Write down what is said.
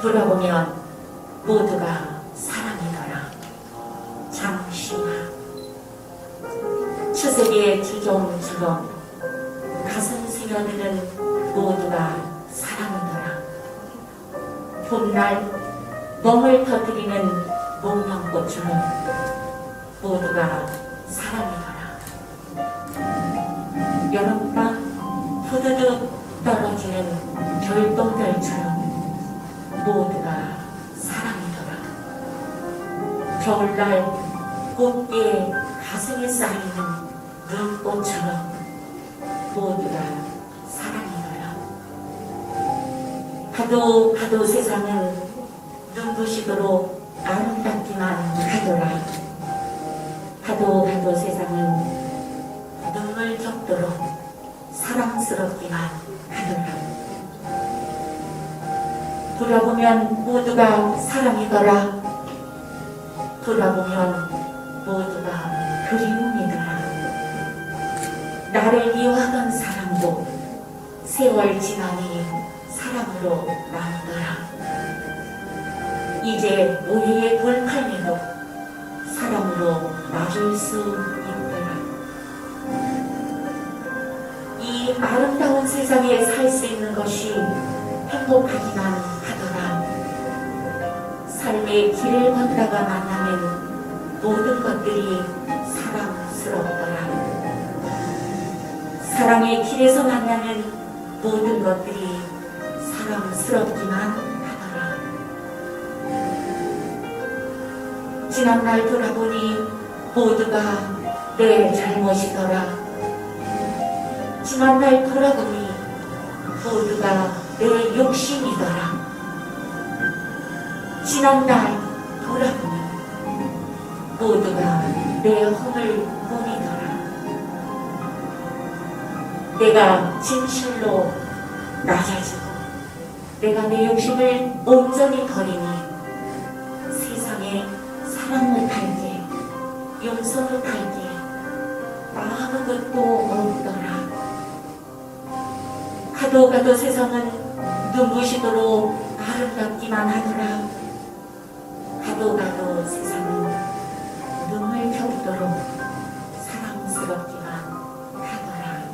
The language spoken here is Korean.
돌아보면 모두가 사랑이더라. 장시마 추석의 지종처럼 가슴 스며드는 모두가 사랑이더라. 봄날 멍을 터뜨리는 목련꽃처럼 모두가 사랑이더라. 여름밤 후두둑 떨어지는 별똥별처럼 모두가 사랑이더라. 겨울날 곱게 가슴에 쌓이는 눈꽃처럼 모두가 사랑이더라. 가도 가도 세상은 눈부시도록 아름답기만 하더라. 가도 가도 세상은 눈물 겪도록 사랑스럽기만 하더라. 돌아보면 모두가 사랑이더라. 돌아보면 모두가 그리움이더라. 나를 미워하던 사람도 세월 지나니 사랑으로 나누더라. 이제 우리의 불판에도 사랑으로 나눌 수 있더라. 이 아름다운 세상에 살 수 있는 것이 행복하기만. 삶의 길을 걷다가 만나는 모든 것들이 사랑스럽더라. 사랑의 길에서 만나는 모든 것들이 사랑스럽기만 하더라. 지난날 돌아보니 모두가 내 잘못이더라. 지난날 돌아보니 모두가 지난날 돌아보니 모두가 내 허물 뿐이더라. 내가 진실로 낮아지고 내가 내 욕심을 온전히 버리니 세상에 사랑 못할 게 용서 못할 게 아무것도 없더라. 가도 가도 세상은 눈부시도록 아름답기만 하더라. 가도 가도 세상은 눈을 태우도록 사랑스럽기만 하더라.